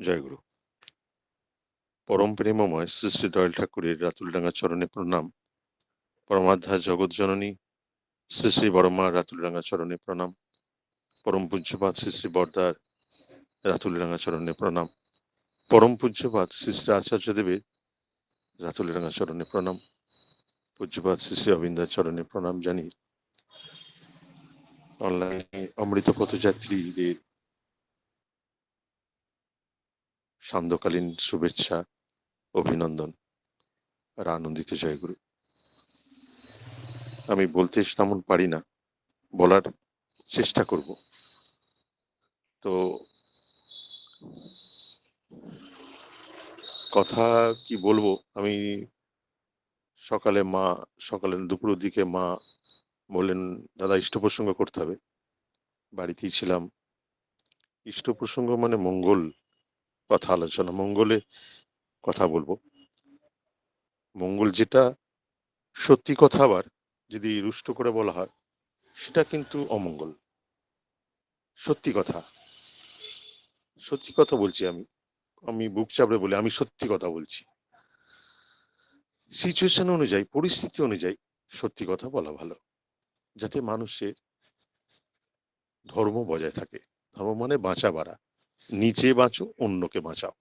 জয়গুরু। পরম প্রেমময় শ্রী শ্রী দয়াল ঠাকুরের রাতুলডাঙ্গা চরণে প্রণাম। পরমাধ্যা জগৎ জননী শ্রী শ্রী বড়মা রাতুলডাঙ্গা চরণে প্রণাম। পরম পূজ্যপাত শ্রী শ্রী বর্দার রাতুলডাঙ্গা চরণে প্রণাম। পরম পূজ্যপাত শ্রী শ্রী আচার্য দেবের রাতুলডাঙ্গা চরণে প্রণাম। পূজ্যপাত শ্রী শ্রী অবিন্দার চরণে প্রণাম জানি অনলাইনে অমৃত পথযাত্রীদের সান্ধ্যকালীন শুভেচ্ছা, অভিনন্দন। আর আনন্দিত জয়গুরু। আমি বলতে তেমন পারি না, বলার চেষ্টা করব। তো কথা কি বলব? আমি সকালে মা, সকালে দুপুরের দিকে মা বললেন, দাদা, ইষ্ট প্রসঙ্গ করতে হবে। বাড়িতেই ছিলাম। ইষ্ট প্রসঙ্গ মানে মঙ্গল। কথা আলোচনা। মঙ্গলে কথা বলব। মঙ্গল যেটা সত্যি কথা আবার যদি রুষ্ট করে বলা হয়, সেটা কিন্তু অমঙ্গল। সত্যি কথা। সত্যি কথা বলছি আমি। আমি বুক চাপড়ে বলি, আমি সত্যি কথা বলছি। সিচুয়েশন অনুযায়ী, পরিস্থিতি অনুযায়ী সত্যি কথা বলা ভালো। যাতে মানুষের ধর্ম বজায় থাকে। ধর্ম মানে বাঁচা বাড়া। নিজে বাঁচো, অন্যকে বাঁচাও।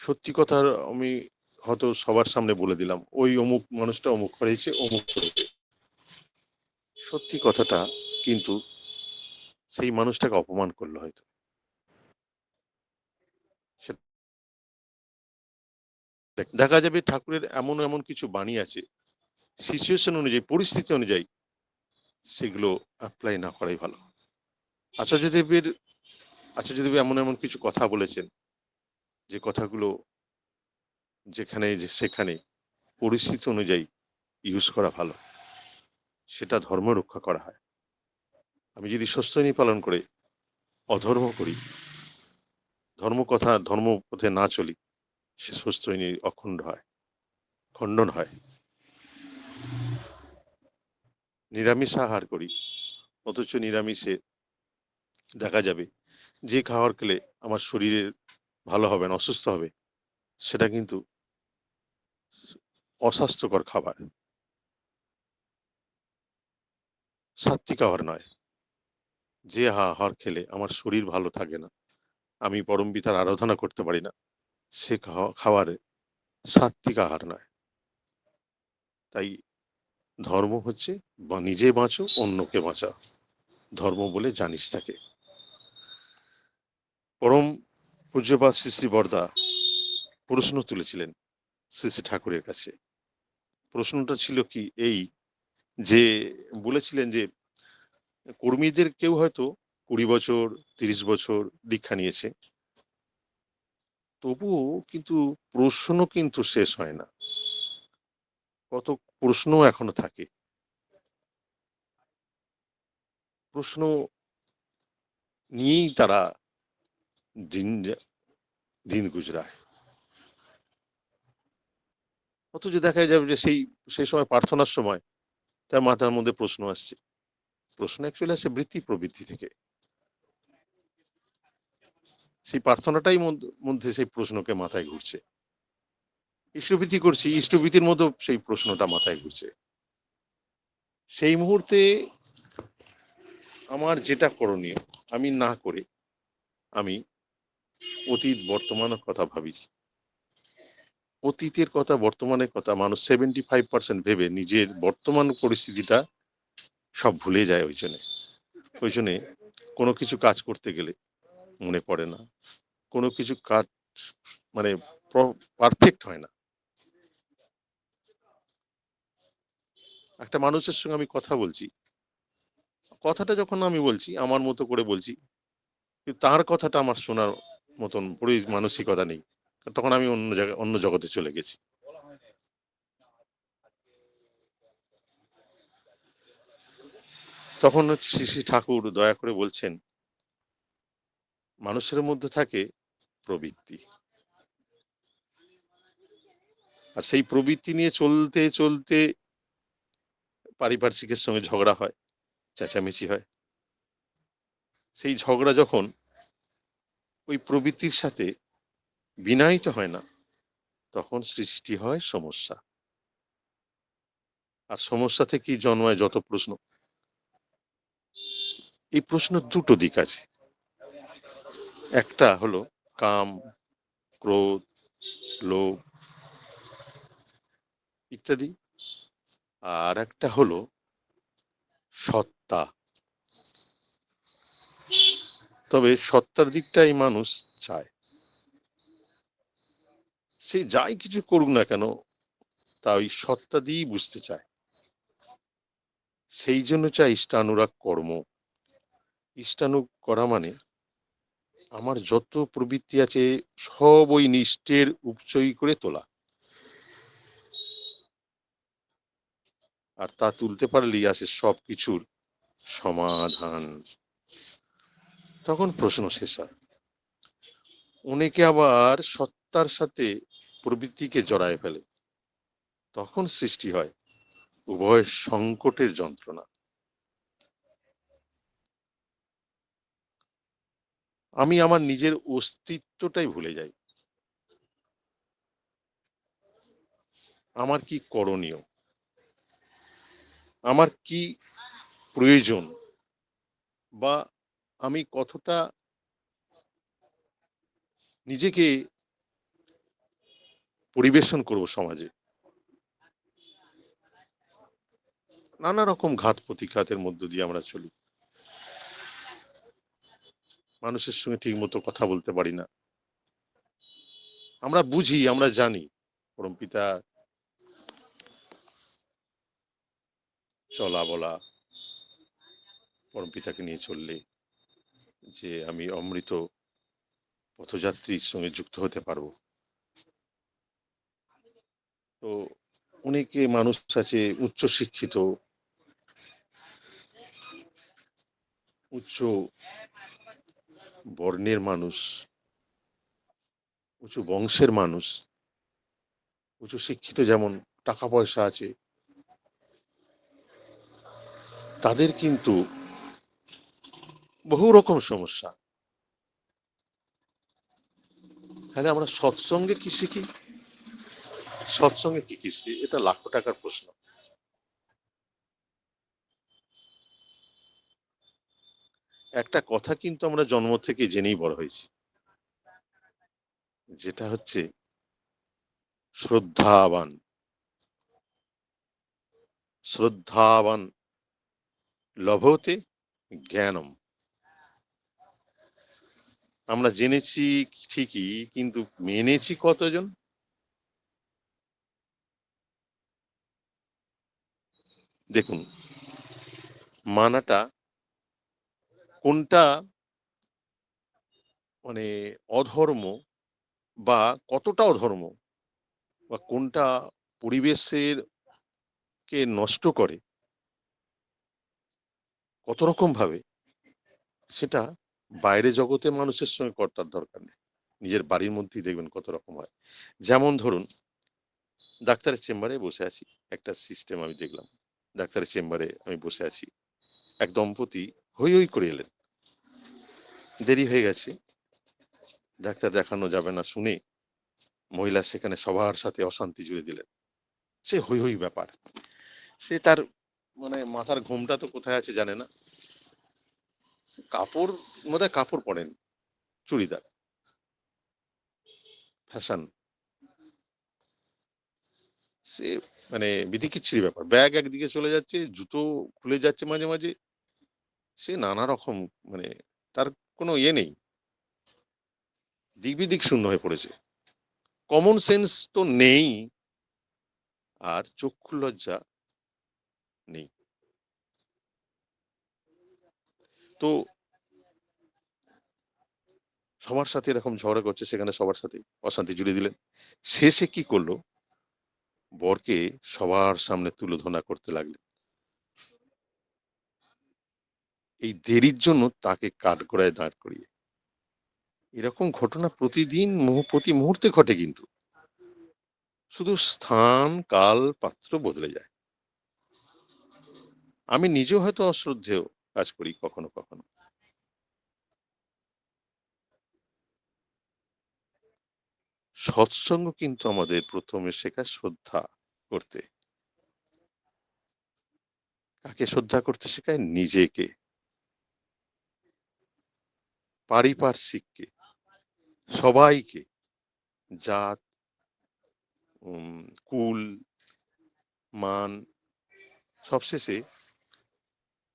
সত্যি কথা আমি হয়তো সবার সামনে বলে দিলাম, ওই অমুক মানুষটা অমুক করেছে অমুক করেছে। সত্যি কথাটা কিন্তু সেই মানুষটাকে অপমান করল হয়তো। দেখা যাবে ঠাকুরের এমন এমন কিছু বাণী আছে সিচুয়েশন অনুযায়ী, পরিস্থিতি অনুযায়ী, সেগুলো অ্যাপ্লাই না করাই ভালো। আচার্যদেবের আচার্যদেব এমন এমন কিছু কথা বলেছেন, যে কথাগুলো যেখানে, যে সেখানে পরিস্থিতি অনুযায়ী ইউজ করা ভালো, সেটা ধর্ম রক্ষা করা হয়। আমি যদি সস্তনী পালন করে, অধর্ম করি, ধর্ম কথা, ধর্ম পথে না চলি, সে সস্তনী অখণ্ড হয়, খণ্ডন হয়। নিরামিষ আহার করি, অথচ নিরামিষে দেখা যাবে যে খাবার খেলে আমার শরীরের ভালো হবে না, অসুস্থ হবে, সেটা কিন্তু অস্বাস্থ্যকর খাবার। সাত্বিক আহার নয়। যে আহার খেলে আমার শরীর ভালো থাকে না, আমি পরম পিতার আরাধনা করতে পারি না, সে খাওয়ারে সাত্বিক আহার নয়। তাই ধর্ম হচ্ছে নিজে বাঁচো, অন্যকে বাঁচাও। ধর্ম বলে জানিস তাকে। পরম পূজ্যপাত শ্রী শ্রী বর্দা প্রশ্ন তুলেছিলেন শ্রী শ্রী ঠাকুরের কাছে। প্রশ্নটা ছিল কি এই যে বলেছিলেন যে কর্মীদের কেউ হয়তো কুড়ি বছর, তিরিশ বছর দীক্ষা নিয়েছে। তবুও কিন্তু প্রশ্ন কিন্তু শেষ হয় না। কত প্রশ্ন এখনও থাকে। প্রশ্ন নিয়েই তারা দিন দিন গুজরায়। অথচ দেখা যাবে যে সেই সেই সময় প্রার্থনার সময় তার মাথার মধ্যে প্রশ্ন আসছে। প্রশ্ন অ্যাকচুয়ালি আসে বৃত্তি প্রবৃত্তি থেকে। সেই প্রার্থনাটাই মধ্যে সেই প্রশ্নকে মাথায় ঘুরছে। ইষ্টবৃত্তি করছি, ইষ্টবৃত্তির মতো সেই প্রশ্নটা মাথায় ঘুরছে। সেই মুহূর্তে আমার যেটা করণীয়, আমি না করে আমি অতীত বর্তমানের কথা ভাবিছি অতীতের কথা, বর্তমানের কথা মানুষ সেভেন্টি ফাইভ পার্সেন্ট ভেবে নিজের বর্তমান পরিস্থিতিটা সব ভুলে যায় ওই জন্যে। ওই জন্যে কোনো কিছু কাজ করতে গেলে মনে পড়ে না। কোনো কিছু কাজ মানে পারফেক্ট হয় না। একটা মানুষের সঙ্গে আমি কথা বলছি। কথাটা যখন আমি বলছি, আমার মতো করে বলছি তার কথাটা আমার শোনার মতন মানসিকতা নেই। তখন আমি অন্য জায়গায় অন্য জগতে চলে গেছি। তখন শ্রী শ্রী ঠাকুর দয়া করে বলছেন, মানুষের মধ্যে থাকে প্রবৃত্তি। আর সেই প্রবৃত্তি নিয়ে চলতে চলতে পারিপার্শ্বিকের সঙ্গে ঝগড়া হয়, চেঁচামেচি হয়। সেই ঝগড়া যখন ওই প্রবৃত্তির সাথে বিনায়িত হয় না, তখন সৃষ্টি হয় সমস্যা। আর সমস্যা থেকেই জন্মায় যত প্রশ্ন। এই প্রশ্ন দুটো দিক আছে। একটা হলো কাম, ক্রোধ, লোভ ইত্যাদি। আর একটা হলো সত্তা। তবে সত্তার দিকটাই মানুষ চায়। সে যাই কিছু করুক না কেন, তা ওই সত্তা দিয়েই বুঝতে চায়। সেই জন্য চাই ইষ্টানুরাগ কর্ম। ইষ্টানু করা মানে আমার যত প্রবৃত্তি আছে সব ওই নিষ্ঠের উপচয় করে তোলা। আর তা তুলতে পারলেই আসে সব কিছুর সমাধান। তখন প্রশ্ন শেষ হয়। অনেকে আবার সত্তার সাথে প্রবৃত্তিকে জড়ায় ফেলে। তখন সৃষ্টি হয় উভয় সংকটের যন্ত্রণা। আমি আমার নিজের অস্তিত্বটাই ভুলে যাই। আমার কি করণীয়? আমার কি প্রয়োজন? বা আমি কতটা নিজেকে পরিবেশন করব সমাজে? নানা রকম ঘাত প্রতিঘাতের মধ্য দিয়ে আমরা চলি। মানুষের সঙ্গে ঠিক মতো কথা বলতে পারি না। আমরা বুঝি, আমরা জানি। পরম পিতা, চলা বলা, পরম পিতাকে নিয়ে চললে যে আমি অমৃত পথযাত্রীর সঙ্গে যুক্ত হতে পারব। তো অনেকে মানুষ আছে উচ্চ শিক্ষিত উচ্চ বর্ণের মানুষ উঁচু বংশের মানুষ উঁচু শিক্ষিত যেমন টাকা পয়সা আছে, তাদের কিন্তু বহু রকম সমস্যা। তাহলে আমরা সৎসঙ্গে কি শিখি? সৎসঙ্গে কি কি শিখি? এটা লাখো টাকার প্রশ্ন। একটা কথা কিন্তু আমরা জন্ম থেকে জেনেই বড় হয়েছি। যেটা হচ্ছে শ্রদ্ধাবান। শ্রদ্ধাবান। লভতে জ্ঞানম। আমরা জেনেছি ঠিকই, কিন্তু মেনেছি কতজন? দেখুন, মানাটা কোনটা মানে অধর্ম বা কতটা অধর্ম বা কোনটা পরিবেশের কে নষ্ট করে, কত রকম ভাবে সেটা বাইরে জগতে মানুষের সঙ্গে কর্তার দরকার নেই। নিজের বাড়ির মধ্যেই দেখবেন কত রকম হয়। যেমন ধরুন, ডাক্তারের চেম্বারে বসে আছি, একটা সিস্টেম আমি দেখলাম। ডাক্তারের চেম্বারে আমি বসে আছি। এক দম্পতি হই হই করে এলেন। দেরি হয়ে গেছে। ডাক্তার দেখানো যাবে না শুনে মহিলা সেখানে সবার সাথে অশান্তি জুড়ে দিলেন। সে হই হই ব্যাপার। সে তার মানে মাথার ঘুমটা তো কোথায় আছে জানে না। কাপড়, মধ্যে কাপড় পরেন। চুড়িদার। ফ্যাশন। সে মানে বিধিকিচ্ছিরি ব্যাপার। ব্যাগ একদিকে চলে যাচ্ছে, জুতো খুলে যাচ্ছে মাঝে মাঝে। সে নানা রকম মানে তার কোনো ইয়ে নেই। দিক বিদিক শূন্য হয়ে পড়েছে। কমন সেন্স তো নেই, আর চক্ষু লজ্জা নেই। তো সবার সাথে এরকম ঝগড়া করছে, সেখানে সবার সাথে অশান্তি জুড়ে দিলেন। শেষে কি করল? বরকে সবার সামনে তুলোধনা করতে লাগলেন। এই দেরির জন্য তাকে কাঠগড়ায় দাঁড় করিয়ে। এরকম ঘটনা প্রতিদিন প্রতি মুহূর্তে ঘটে কিন্তু। শুধু স্থান, কাল, পাত্র বদলে যায়। আমি নিজেও হয়তো অশ্রদ্ধেয়। কাজ করি কখনো কখনো। সৎসঙ্গ কিন্তু আমাদের প্রথমে শেখায় শ্রদ্ধা করতে। কাকে শ্রদ্ধা করতে শেখায়? নিজেকে। পারিপার্শ্বিককে। সবাইকে। জাত কুল, মান, সবশেষে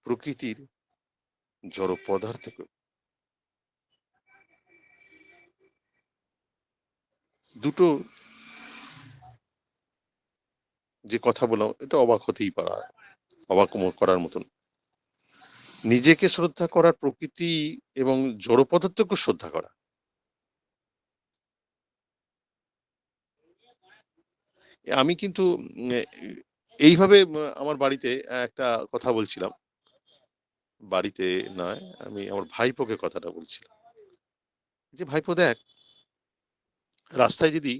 প্রকৃতির জড় পদার্থকে দুটো যে কথা বললাম, এটা অবাক হতেই পারা, অবাক করার মতন। নিজেকে শ্রদ্ধা করার প্রকৃতি এবং জড় পদার্থকে শ্রদ্ধা করা। আমি কিন্তু এইভাবে আমার বাড়িতে একটা কথা বলছিলাম। বাড়িতে নয়, আমি আমার ভাইপোকে কথাটা বলছিলাম। যে ভাইপো, দেখ, রাস্তায় যদি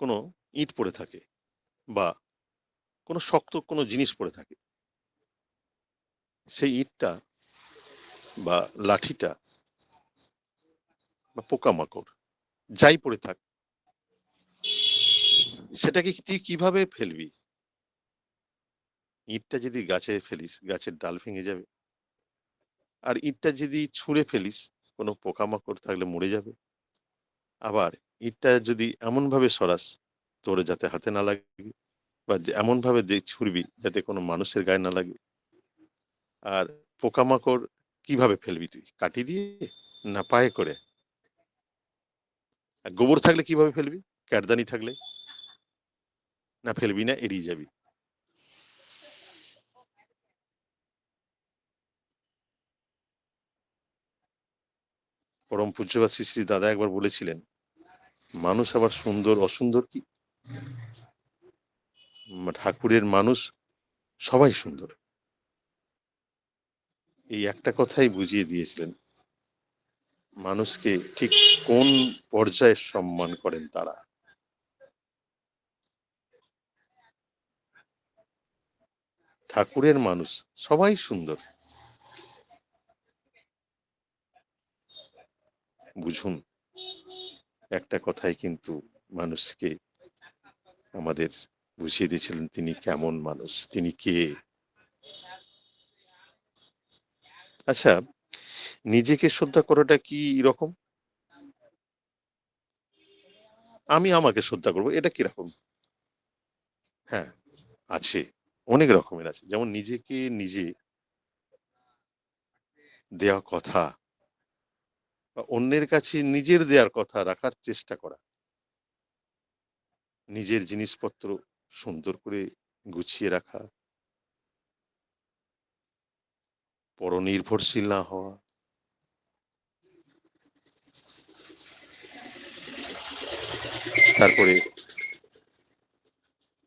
কোনো ইট পড়ে থাকে বা কোনো শক্ত কোনো জিনিস পড়ে থাকে, সেই ইটটা বা লাঠিটা বা পোকামাকড় যাই পড়ে থাক, সেটাকে তুই কীভাবে ফেলবি? ইটটা যদি গাছে ফেলিস, গাছের ডাল ভেঙে যাবে। আর ইটটা যদি ছুঁড়ে ফেলিস, কোনো পোকামাকড় থাকলে মরে যাবে। আবার ইটটা যদি এমনভাবে সরাস, তোর যাতে হাতে না লাগে বা এমনভাবে ছুড়বি যাতে কোনো মানুষের গায়ে না লাগে। আর পোকামাকড় কীভাবে ফেলবি তুই? কাটি দিয়ে না পায়ে করে? গোবর থাকলে কীভাবে ফেলবি? ক্যাটদানি থাকলে? না, ফেলবি না, এড়িয়ে যাবি। পরম পূজ্যবাদ শ্রী শ্রী দাদা একবার বলেছিলেন, মানুষ আবার সুন্দর, অসুন্দর কি? ঠাকুরের মানুষ সবাই সুন্দর। এই একটা কথাই বুঝিয়ে দিয়েছিলেন, মানুষকে ঠিক কোন পর্যায়ে সম্মান করেন তারা? ঠাকুরের মানুষ সবাই সুন্দর। বুঝুন, একটা কথাই কিন্তু মানুষকে আমাদের বুঝিয়ে দিয়েছিলেন তিনি কেমন মানুষ, তিনি কে? আচ্ছা নিজেকে শ্রদ্ধা করাটা কি রকম? আমি আমাকে শ্রদ্ধা করব, এটা কীরকম? হ্যাঁ আছে, অনেক রকমের আছে, যেমন নিজেকে নিজে দেওয়া কথা বা অন্যের কাছে নিজের দেওয়ার কথা রাখার চেষ্টা করা। নিজের জিনিসপত্র সুন্দর করে গুছিয়ে রাখা। পরনির্ভরশীল না হওয়া। তারপরে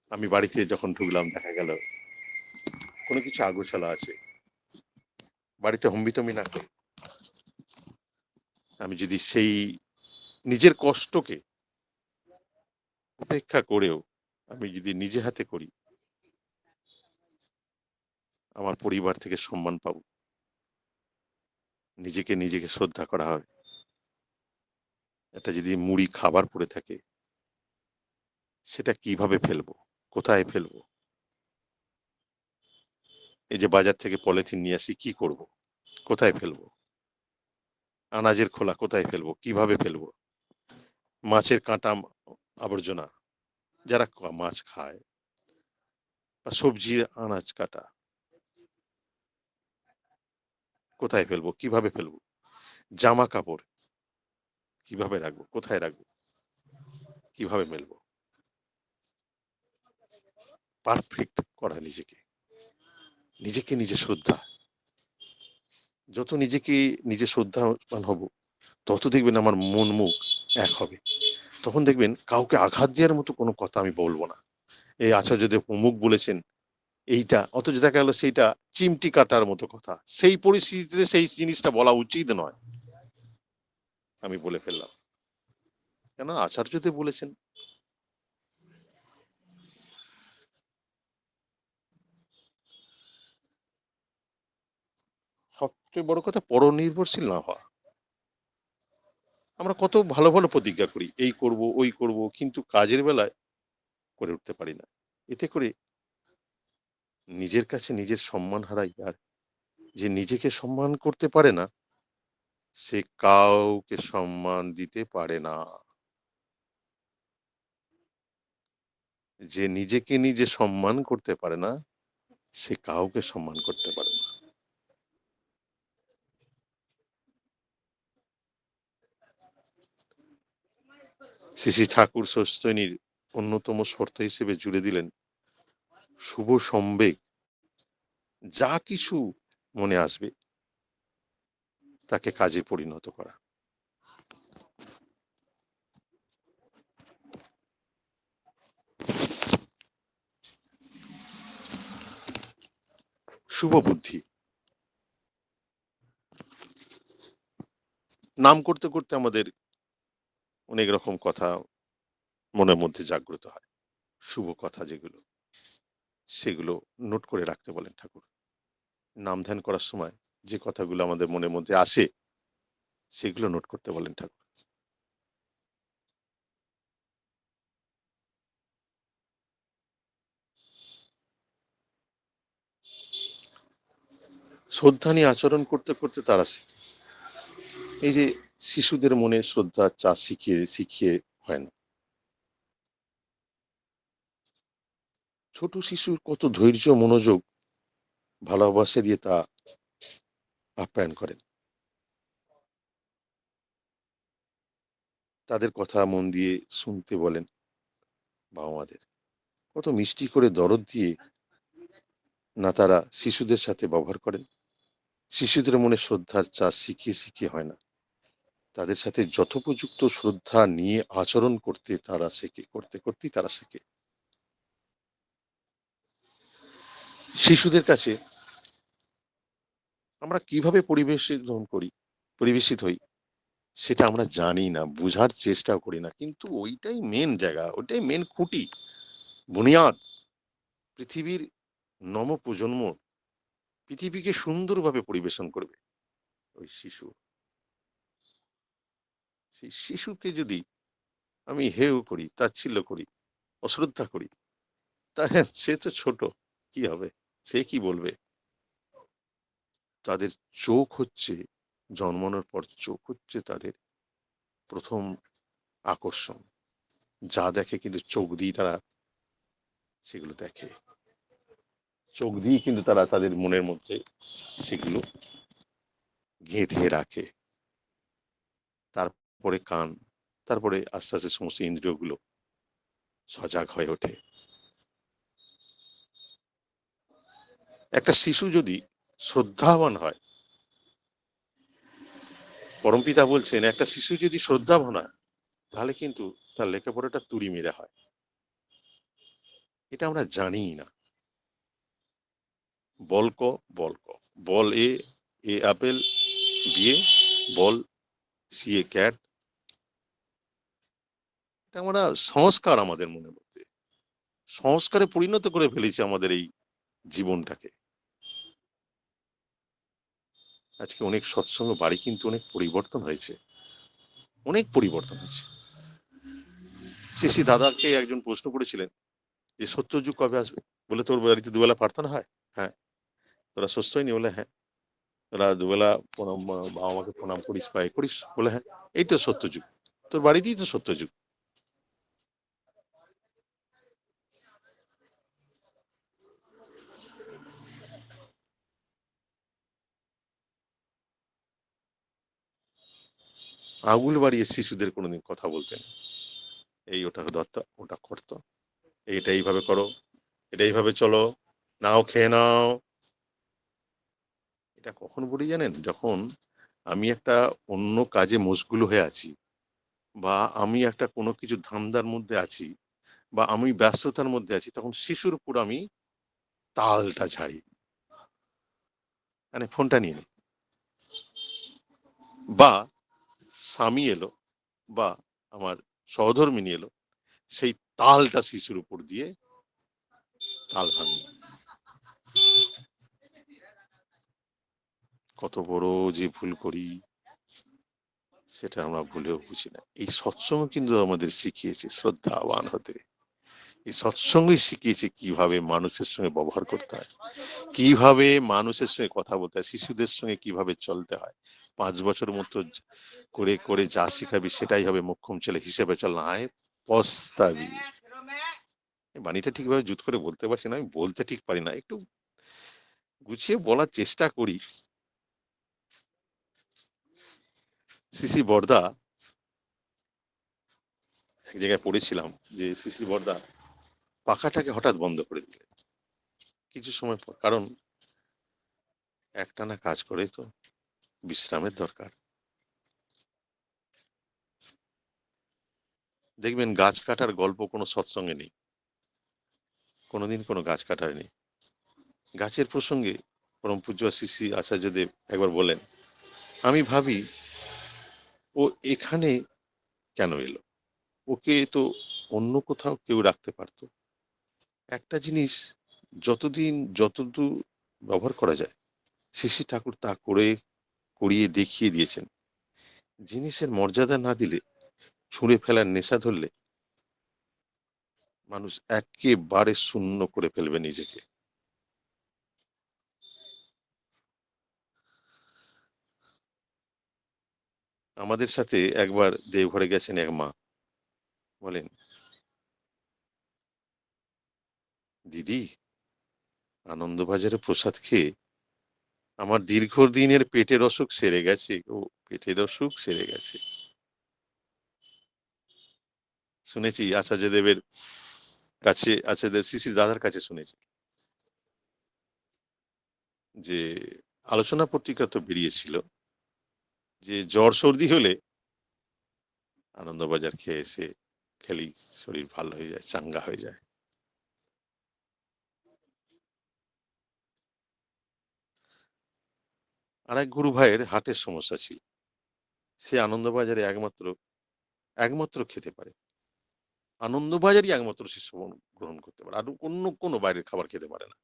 আমি বাড়িতে যখন ঢুকলাম, দেখা গেল কোনো কিছু আগোছালা আছে। বাড়িতে হম্বিতম্বি না করে আমি যদি সেই নিজের কষ্টকে উপেক্ষা করেও আমি যদি নিজে হাতে করি, আমার পরিবার থেকে সম্মান পাবো। নিজেকে নিজেকে শ্রদ্ধা করা হয়। একটা যদি মুড়ি খাবার পড়ে থাকে, সেটা কীভাবে ফেলব? কোথায় ফেলব? এই যে বাজার থেকে পলিথিন নিয়ে আসি, কি করব? কোথায় ফেলব? আনাজের খোলা কোথায় ফেলব? কীভাবে ফেলব? মাছের কাঁটা আবর্জনা, যারা মাছ খায় বা সবজির আনাজ কাটা, কোথায় ফেলব? কীভাবে ফেলব? জামা কাপড় কীভাবে রাখব? কোথায় রাখব? কীভাবে মেলবো? পারফেক্ট করা নিজেকে। নিজেকে নিজে শ্রদ্ধা। যত নিজেকে নিজে শ্রদ্ধাবান হব, তত দেখবেন আমার মন মুখ এক হবে। তখন দেখবেন কাউকে আঘাত দেওয়ার মতো কোনো কথা আমি বলব না। এই আচার্য আচার্যদেব অমুক বলেছেন, এইটা, অথচ দেখা গেল সেইটা চিমটি কাটার মতো কথা। সেই পরিস্থিতিতে সেই জিনিসটা বলা উচিত নয়। আমি বলে ফেললাম। কেন? আচার্যদেব বলেছেন সবচেয়ে বড় কথা পরনির্ভরশীল না হওয়া। আমরা কত ভালো ভালো প্রতিজ্ঞা করি, এই করব, ওই করব, কিন্তু কাজের বেলায় করে উঠতে পারি না। এতে করে নিজের কাছে নিজের সম্মান হারাই, আর যে নিজেকে সম্মান করতে পারে না, সে কাউকে সম্মান দিতে পারে না। যে নিজেকে নিজে সম্মান করতে পারে না, সে কাউকে সম্মান করতে পারে না। শ্রী ঠাকুর সস্তনীর অন্যতম শর্ত হিসেবে জুড়ে দিলেন শুভ সম্বেগ। যা কিছু মনে আসবে, তাকে কাজে পরিণত করা। শুভ বুদ্ধি। নাম করতে করতে আমাদের অনেক রকম কথা মনের মধ্যে জাগ্রত হয়। শুভ কথা যেগুলো, সেগুলো নোট করে রাখতে বলেন ঠাকুর। নাম ধ্যান করার সময় যে কথাগুলো আমাদের মনের মধ্যে আসে, সেগুলো নোট করতে বলেন ঠাকুর। শ্রদ্ধা নিয়ে আচরণ করতে করতে তারা শেখে। এই যে শিশুদের মনে শ্রদ্ধা চা শিখিয়ে শিখিয়ে হয় না। ছোট শিশুর কত ধৈর্য, মনোযোগ, ভালোবাসা দিয়ে তা আপ্যায়ন করেন। তাদের কথা মন দিয়ে শুনতে বলেন বাবা মাদের কত মিষ্টি করে দরদ দিয়ে না তারা শিশুদের সাথে ব্যবহার করেন। শিশুদের মনে শ্রদ্ধার চাষ শিখিয়ে শিখিয়ে হয় না। তাদের সাথে যথোপযুক্ত শ্রদ্ধা নিয়ে আচরণ করতে তারা শেখে, করতে, করতেই তারা শেখে। শিশুদের কাছে আমরা কীভাবে পরিবেশিত করি, পরিবেশিত হই, সেটা আমরা জানি না, বোঝার চেষ্টাও করি না। কিন্তু ওইটাই মেন জায়গা, ওইটাই মেন খুঁটি, বুনিয়াদ। পৃথিবীর নম প্রজন্ম পৃথিবীকে সুন্দরভাবে পরিবেশন করবে ওই শিশু। সেই শিশুকে যদি আমি হেউ করি, তাচ্ছিল্য করি, অশ্রদ্ধা করি, তা হ্যাঁ সে তো ছোট, কি হবে? সে কি বলবে? তাদের চোখ হচ্ছে, জন্মানোর পর চোখ হচ্ছে তাদের প্রথম আকর্ষণ। যা দেখে কিন্তু চোখ দিয়ে তারা সেগুলো দেখে। চোখ দিয়ে কিন্তু তারা তাদের মনের মধ্যে সেগুলো গেঁথে রাখে। তারপরে কান, তারপরে আস্তে আস্তে সমস্ত ইন্দ্রিয়গুলো সজাগ হয়ে ওঠে। একটা শিশু যদি শ্রদ্ধাবান হয় পরমপিতা বলছেন, একটা শিশু যদি শ্রদ্ধাবান হয়, তাহলে কিন্তু তার লেখাপড়াটা তুড়ি মেরে হয়। এটা আমরা জানি না। বলক বলক বল এ এ আপেল বিয়ে বল, সি এ ক্যাট এটা আমরা সংস্কার আমাদের মনে মধ্যে। সংস্কারে পরিণত করে ফেলেছি আমাদের এই জীবনটাকে। আজকে অনেক সৎসঙ্গ, বাড়ি কিন্তু অনেক পরিবর্তন হয়েছে। অনেক পরিবর্তন হয়েছে। শ্রী দাদাকে একজন প্রশ্ন করেছিলেন যে সত্যযুগ কবে আসবে? বলে, তোর বাড়িতে দুবেলা প্রার্থনা হয়? হ্যাঁ। তোরা সুস্থই? নি বলে হ্যাঁ। তোরা দুবেলা প্রণাম বাবা মাকে প্রণাম করিস বা করিস? বলে হ্যাঁ। এই তো সত্যযুগ তোর বাড়িতেই তো সত্যযুগ আঙুল বাড়িয়ে শিশুদের কোনোদিন কথা বলতেন এই ওটা দত্ত, ওটা করতো। এটা এইভাবে করো, এটা এইভাবে চলো, নাও, খেয়ে নাও। এটা কখন বলি জানেন? যখন আমি একটা অন্য কাজে মশগুল হয়ে আছি বা আমি একটা কোনো কিছু ধান্দার মধ্যে আছি বা আমি ব্যস্ততার মধ্যে আছি, তখন শিশুর উপর আমি তালটা ছাড়ি মানে ফোনটা নিয়ে নি। বা স্বামী এলো বা আমার সহধর্মিনী এলো, সেই তালটা শিশুর উপর দিয়ে তাল ভাঙি কত বড় যে ভুল করি, সেটা আমরা ভুলেও বুঝি না। এই সৎসঙ্গ কিন্তু আমাদের শিখিয়েছে, শ্রদ্ধাবান হতে। এই সৎসঙ্গই শিখিয়েছে কীভাবে মানুষের সঙ্গে ব্যবহার করতে হয়, কীভাবে মানুষের সঙ্গে কথা বলতে হয়, শিশুদের সঙ্গে কীভাবে চলতে হয়। পাঁচ বছর মতো করে করে যা শিখাবি সেটাই হবে মোক্ষম ছেলে হিসেবে চল হয় পস্তাবি। বাণীটা ঠিকভাবে জুত করে বলতে পারছি না, আমি বলতে ঠিক পারি না, একটু গুছিয়ে বলার চেষ্টা করি। সিসি বর্দা, এক জায়গায় পড়েছিলাম যে সিসি বর্দা পাখাটাকে হঠাৎ বন্ধ করে দিলেন। কিছু সময় পর, কারণ একটানা কাজ করে তো বিশ্রামের দরকার। দেখবেন গাছ কাটার গল্প কোনো সৎসঙ্গে নেই। কোনোদিন কোনো গাছ কাটার নেই। গাছের প্রসঙ্গে পরম পূজ্য শিশি আচার্যদেব একবার বলেন, আমি ভাবি, ও এখানে কেন এলো? ওকে তো অন্য কোথাও কেউ রাখতে পারতো। একটা জিনিস যতদিন, যতদূর ব্যবহার করা যায় শিশি ঠাকুর তা করে করিয়ে দেখিয়ে দিয়েছেন। জিনিসের মর্যাদা না দিলে, ছুঁড়ে ফেলার নেশা ধরলে মানুষ একেবারে শূন্য করে ফেলবে নিজেকে। আমাদের সাথে একবার দেওঘরে গেছেন এক মা। বলেন, দিদি, আনন্দবাজারে প্রসাদ খেয়ে আমার দীর্ঘদিনের পেটের অসুখ সেরে গেছে, ও পেটের অসুখ সেরে গেছে। শুনেছি আচার্য দেবের কাছে আচার্য সিসি দাদার কাছে শুনেছি। যে আলোচনা পত্রিকা তো বেরিয়েছিল, যে জ্বর সর্দি হলে আনন্দবাজার খেয়ে এসে খেলি শরীর ভালো হয়ে যায়, চাঙ্গা হয়ে যায়। আর এক গুরু ভাইয়ের হার্টের সমস্যা ছিল। সে আনন্দবাজারে একমাত্র একমাত্র খেতে পারে। আনন্দবাজারই একমাত্র সে গ্রহণ করতে পারে। আর অন্য কোনো বাইরের খাবার খেতে পারে না।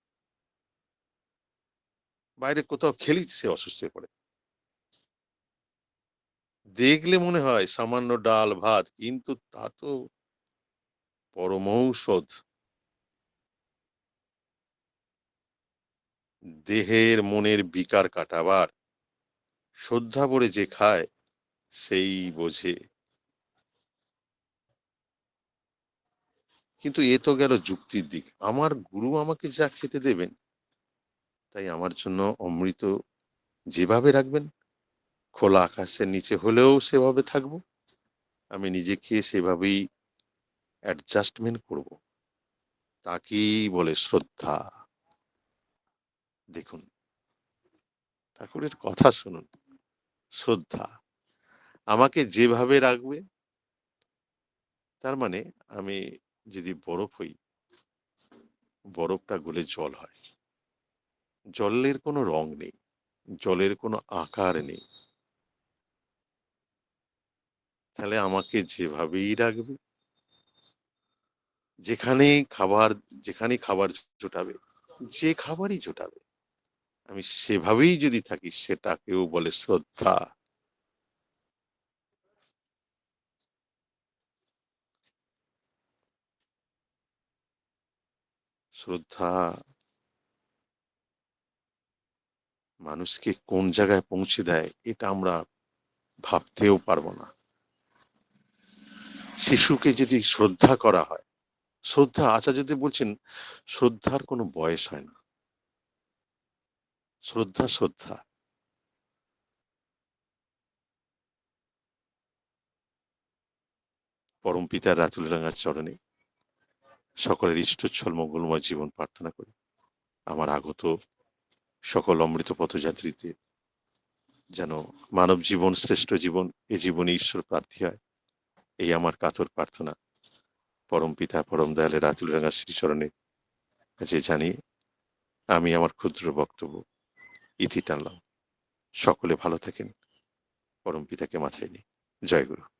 বাইরে কোথাও খেলি সে অসুস্থ হয়ে পড়ে। দেখলে মনে হয় সামান্য ডাল, ভাত, কিন্তু তা তো পরমৌষধ দেহের মনের বিকার কাটাবার শ্রদ্ধা ভরে যে খায়, সেই বোঝে। কিন্তু এ তো গেল যুক্তির দিক। আমার গুরু আমাকে যা খেতে দেবেন, তাই আমার জন্য অমৃত যেভাবে রাখবেন, খোলা আকাশের নিচে হলেও সেভাবে থাকব। আমি নিজেকে সেভাবেই অ্যাডজাস্টমেন্ট করব। তাকেই বলে শ্রদ্ধা। দেখুন, ঠাকুরের কথা শুনুন। শ্রদ্ধা। আমাকে যেভাবে রাখবে, তার মানে আমি যদি বরফ হই, বরফটা গলে জল হয়। জলের কোনো রং নেই, জলের কোনো আকার নেই। তাহলে আমাকে যেভাবেই রাখবে, যেখানেই খাবার যেখানেই খাবার জোটাবে, যে খাবারই জোটাবে আমি সেভাবেই যদি থাকি সেটাকেও বলে শ্রদ্ধা। শ্রদ্ধা মানুষকে কোন জায়গায় পৌঁছে দেয়, এটা আমরা ভাবতেও পারব না। শিশুকে যদি শ্রদ্ধা করা হয়, শ্রদ্ধা, আচার্যদেব বলছেন, শ্রদ্ধার কোনো বয়স হয় না। শ্রদ্ধা শ্রদ্ধা। পরম পিতার রাতুল রাঙার চরণে সকলের ইষ্টচ্ছল, মঙ্গলময় জীবন প্রার্থনা করি। আমার আগত সকল অমৃত পথযাত্রীতে যেন মানব জীবন, শ্রেষ্ঠ জীবন, এ জীবনে ঈশ্বর প্রার্থী হয়, এই আমার কাতর প্রার্থনা। পরম পিতা, পরম দয়ালের রাতুল রাঙা শ্রীচরণে, যে জানি আমি আমার ক্ষুদ্র বক্তব্য ইতি টানলাম। সকলে ভালো থাকেন। পরম পিতাকে মাথায় নিই জয় গুরু।